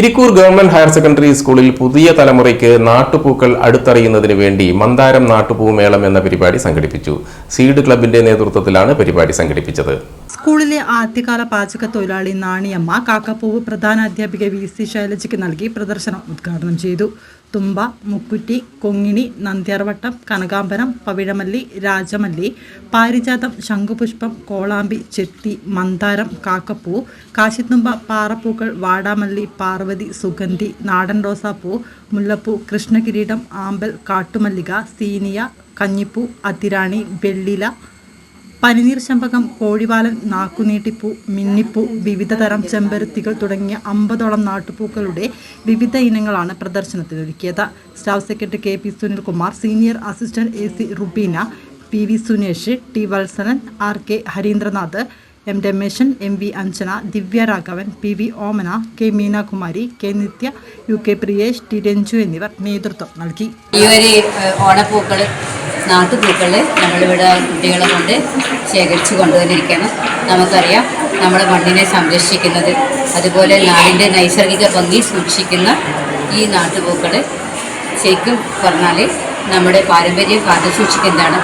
Irikkur government higher secondary സ്കൂളിൽ പുതിയ തലമുറയ്ക്ക് നാട്ടുപൂക്കൾ അടുത്തറിയുന്നതിന് വേണ്ടി മന്ദാരം നാട്ടുപൂമേളം എന്ന പരിപാടി സംഘടിപ്പിച്ചു. സീഡ് ക്ലബിന്റെ നേതൃത്വത്തിലാണ് പരിപാടി സംഘടിപ്പിച്ചത്. സ്കൂളിലെ ആദ്യകാല പാചക തൊഴിലാളി നാണിയമ്മ കാക്കപ്പൂവ് പ്രധാന അധ്യാപിക വി സി ശൈലജയ്ക്ക് നൽകി പ്രദർശനം ഉദ്ഘാടനം ചെയ്തു. തുമ്പ മുക്കുറ്റി കൊങ്ങിണി നന്ദ്യാർവട്ടം കനകാംബരം പവിഴമല്ലി രാജമല്ലി പാരിജാതം ശംഖുപുഷ്പം കോളാമ്പി ചെത്തി മന്ദാരം കാക്കപ്പൂ കാശിത്തുമ്പ പാറപ്പൂക്കൾ വാടാമല്ലി പാർവതി സുഗന്ധി നാടൻ റോസാപ്പൂ മുല്ലപ്പൂ കൃഷ്ണകിരീടം ആമ്പൽ കാട്ടുമല്ലിക സീനിയ കഞ്ഞിപ്പൂ അതിരാണി വെള്ളില പനിനീർ ശമ്പകം കോഴിവാലൻ നാക്കുനീട്ടിപ്പൂ മിന്നിപ്പൂ വിവിധ തരം ചെമ്പരുത്തികൾ തുടങ്ങിയ അമ്പതോളം നാട്ടുപൂക്കളുടെ വിവിധ ഇനങ്ങളാണ് പ്രദർശനത്തിനൊരുക്കിയത് staff secretary K P Sunilkumar senior assistant A C Rubeena P V Sunesh T Valsanan R K Harindranath M Rameshan M V Anjana Divya Raghavan P V Omana K Meenakumari K Nithya U K Priyesh T Ranju എന്നിവർ നേതൃത്വം നൽകി. ഈ ഒരു ഓണപ്പൂക്കൾ നാട്ടുപൂക്കൾ നമ്മളിവിടെ കുട്ടികളെ കൊണ്ട് ശേഖരിച്ച് കൊണ്ടുവന്നിരിക്കണം. നമുക്കറിയാം നമ്മുടെ മണ്ണിനെ സംരക്ഷിക്കുന്നത് അതുപോലെ നാടിന്റെ നൈസർഗിക ഭംഗി സൂക്ഷിക്കുന്ന ഈ നാട്ടുപൂക്കൾ ശരിക്കും പറഞ്ഞാൽ നമ്മുടെ പാരമ്പര്യം കാത്തു സൂക്ഷിക്കുന്നതാണ്.